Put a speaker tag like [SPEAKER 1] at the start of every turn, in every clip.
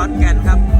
[SPEAKER 1] ขอน
[SPEAKER 2] แก่
[SPEAKER 1] น
[SPEAKER 2] ค
[SPEAKER 1] รับ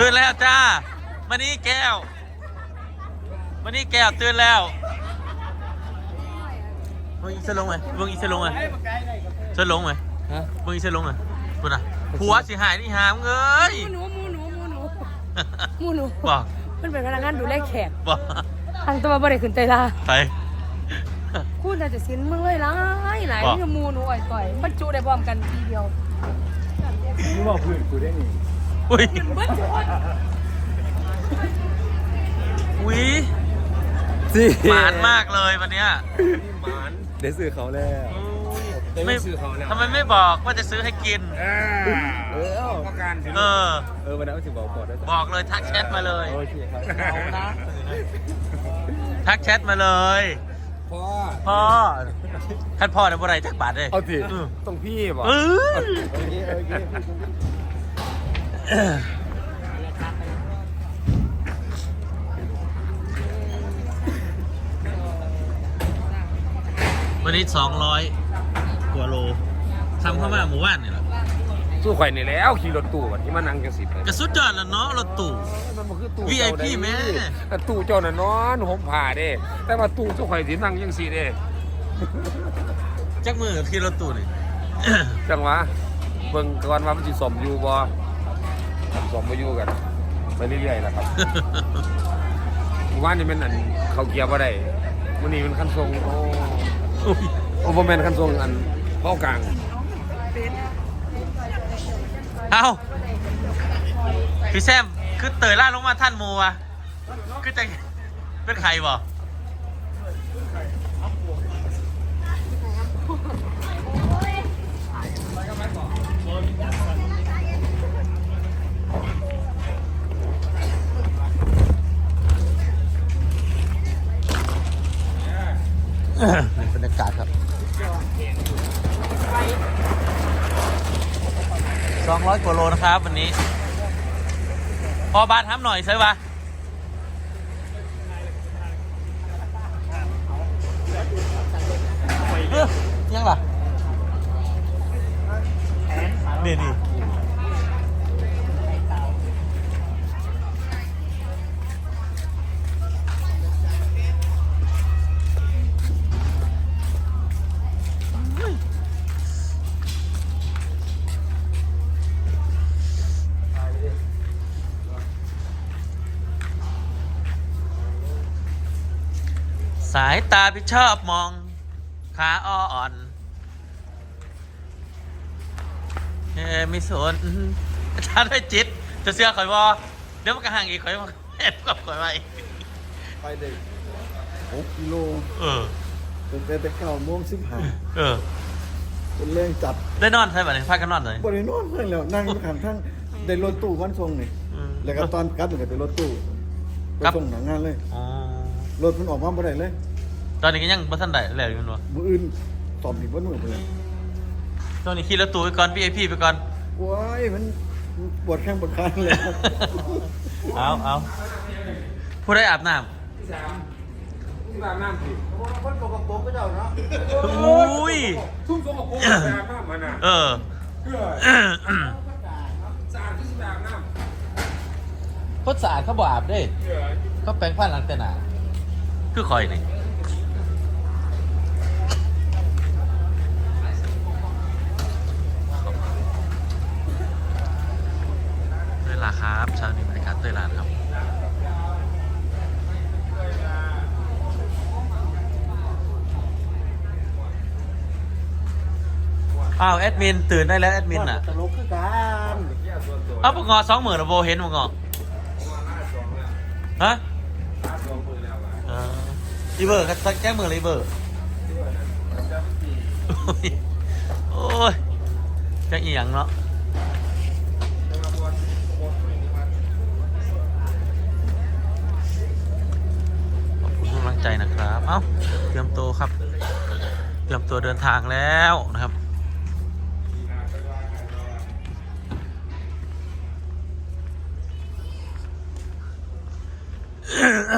[SPEAKER 1] ตื่นแล้วจ้ามานี่แก้วมานี่แก้วตื่นแล้วมึงอีสลงไหมมึงอีสลงไหมสลงไหม
[SPEAKER 3] ฮะ
[SPEAKER 1] มึงอีสลงไหมมึงอะผัวสิหายนี่หามเงย
[SPEAKER 4] หมูหนูหมูหนูหมูหนูหมูหนู
[SPEAKER 1] บอก
[SPEAKER 4] มันเป็นพนักงานดูแลแขก
[SPEAKER 1] บอก
[SPEAKER 4] ทางตัวบ่ได้ขึ้นเตยลา
[SPEAKER 1] ไป
[SPEAKER 4] คุณน่าจะสินมึงเลยหลายหลาย
[SPEAKER 1] ว่า
[SPEAKER 4] นี่หมูหนูอ่อยต่อยบรรจุได้พร้อมกันทีเดียว
[SPEAKER 3] มึงบอกเพื่ อนกูได้นี่
[SPEAKER 1] อุ้ย
[SPEAKER 4] เบิดจุด
[SPEAKER 1] อุ้ย
[SPEAKER 3] สิ
[SPEAKER 1] หมานมากเลยวันเนี้ย
[SPEAKER 3] หมานได้ซื้อเขาแล้ว
[SPEAKER 1] ไม่
[SPEAKER 3] ได้ซื้อเขาแล้ว
[SPEAKER 1] ทำไมไม่บอกว่าจะซื้อให้กิน
[SPEAKER 3] เออประกันถึง
[SPEAKER 1] เออ
[SPEAKER 3] เออวันนั้นถึงบอกก่อนได้
[SPEAKER 1] บอกเลยทักแชทมาเลย
[SPEAKER 3] โอเคครับ
[SPEAKER 1] เอานะทักแชทมาเลย
[SPEAKER 3] พ่อ
[SPEAKER 1] พ่อท่านพ่อเนี่ยบ่ไรจักบาทเลย
[SPEAKER 3] เอาสิ
[SPEAKER 1] เออ
[SPEAKER 3] ต้องพี่บอก
[SPEAKER 1] เออ
[SPEAKER 3] โอเคโอเค
[SPEAKER 1] วันนี้สองร้อยกว่าโลทำเข้ามาหมู่บ้านนี่แหละ
[SPEAKER 3] สู้ข่อยนี่แล้วขี่รถตู้วันที่มานั่งจังสิบ
[SPEAKER 1] กระสุดยอดแล้วเนาะรถตู้
[SPEAKER 3] มันบ่คือตู้
[SPEAKER 1] VIP แม่
[SPEAKER 3] แต่ตู้เจ้าน่ะนอนห่มผ้าเด้ แต่ว่าตู้สู้ข่อยสินั่งจังสิเด้
[SPEAKER 1] จักมือที่รถตู้นี่
[SPEAKER 3] จังหวะเบิ่งก่อนว่ามันสิสมอยู่บ่ สมบ่อยู่กันไปเรื่อยๆนะครับเมื่อวานนี่แมันอันเขาเกียร์บ่ได้มื้อนี้มันคันทรงโอ้โอ้บ่แม่นคันทรงอันเป้ากลาง
[SPEAKER 1] เอาพี่แซมคือเตยล่าดลงมาท่านโมวะคือจะเป็นใครบ่นี่ บรรยากาศครับสองร้อยกว่าโลนะครับวันนี้ พอบานทำหน่อยใช่ปะเอ้อยังล่ะนี่นี่ายตาพี่ชอบมอง ขาอ่อนเฮ้ไม่สนอาจารย์ไม่จิต จะเสื้อข่อยบอเดี๋ยวมันก็ห่างอีกข่อยมาแอบกับข่อยไว้
[SPEAKER 5] ไปเด็กหกกิโล
[SPEAKER 1] เออ
[SPEAKER 5] เป็นแต่แต่เก้าโมงสิบห้า
[SPEAKER 1] เออ
[SPEAKER 5] เป็นเรื่องจัด
[SPEAKER 1] ได้นอนใช่ไหมเนี่ยพากันนอนเลย
[SPEAKER 5] บริโนอนเพื่อนแล้วนั่งอยู่ข้างทั้งได้รถตู้วันทรงนี่
[SPEAKER 1] อืม
[SPEAKER 5] แล้วก็ตอนกลับเนี่ยเป็นรถตู้ไป
[SPEAKER 1] ครับ
[SPEAKER 5] ส่งหนังงานเลย
[SPEAKER 1] อ๋อ
[SPEAKER 5] รถมันออกมาบ่ได้เลย
[SPEAKER 1] ตอนนี้ก็ยังบ่ทันได้แล้วอยู่เนาะ
[SPEAKER 5] มืออื่นตอบอีกว่าหน่วยไปเลย
[SPEAKER 1] ตอนนี้ขี่รถตู้ไปก่อน VIP ไปก่อน
[SPEAKER 5] ว้ายมันปวดแข้งปวดขาเลย
[SPEAKER 1] เอาเอาผู้ได้อาบน้
[SPEAKER 3] ที่บ้านน้ำสิ
[SPEAKER 5] คนปกติก็เจ้าเนาะำ
[SPEAKER 1] อุ้ย
[SPEAKER 3] ทุ่มสกปรกแบบน้ำมันน่ะ
[SPEAKER 1] เออ
[SPEAKER 3] เพื่อสะอาดที่สุดแบบน้ำ
[SPEAKER 1] พดสะอาดเขาบอกอาบเด้
[SPEAKER 3] เพื่อ
[SPEAKER 1] เขาแปรงฟันหลังแต่หนาคือคอยนี่ ลาครับเช้านี้บรรยากาศเตยลานครับอ้าวแอดมินตื่นได้แล้วแอดมินอะ
[SPEAKER 5] ตลกคือกัน
[SPEAKER 1] เอาปกงอสองหมื่นระโบเห็นปกงอฮะเออรีเบอร์ครับแจ้งมือรีเบอร์ยโอ้ยจะเอียงเนาะ ใจนะครับ เอ้า เตรียมตัวครับ เตรียมตัวเดินทางแล้วนะครับอ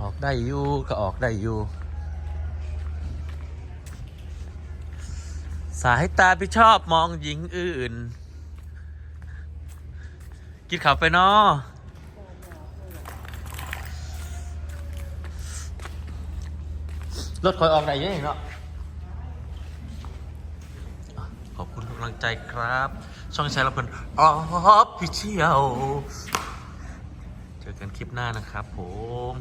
[SPEAKER 1] ออกได้อยู่ก็ออกได้อยู่สายตาพี่ชอบมองหญิงอื่น กินข้าวไปเนาะรถคอยออกได้ยังเนาะขอบคุณทุกกำลังใจครับ ช่องแชร์ละเพิ่นออฟฟิเชียลเจอกันคลิปหน้านะครับผม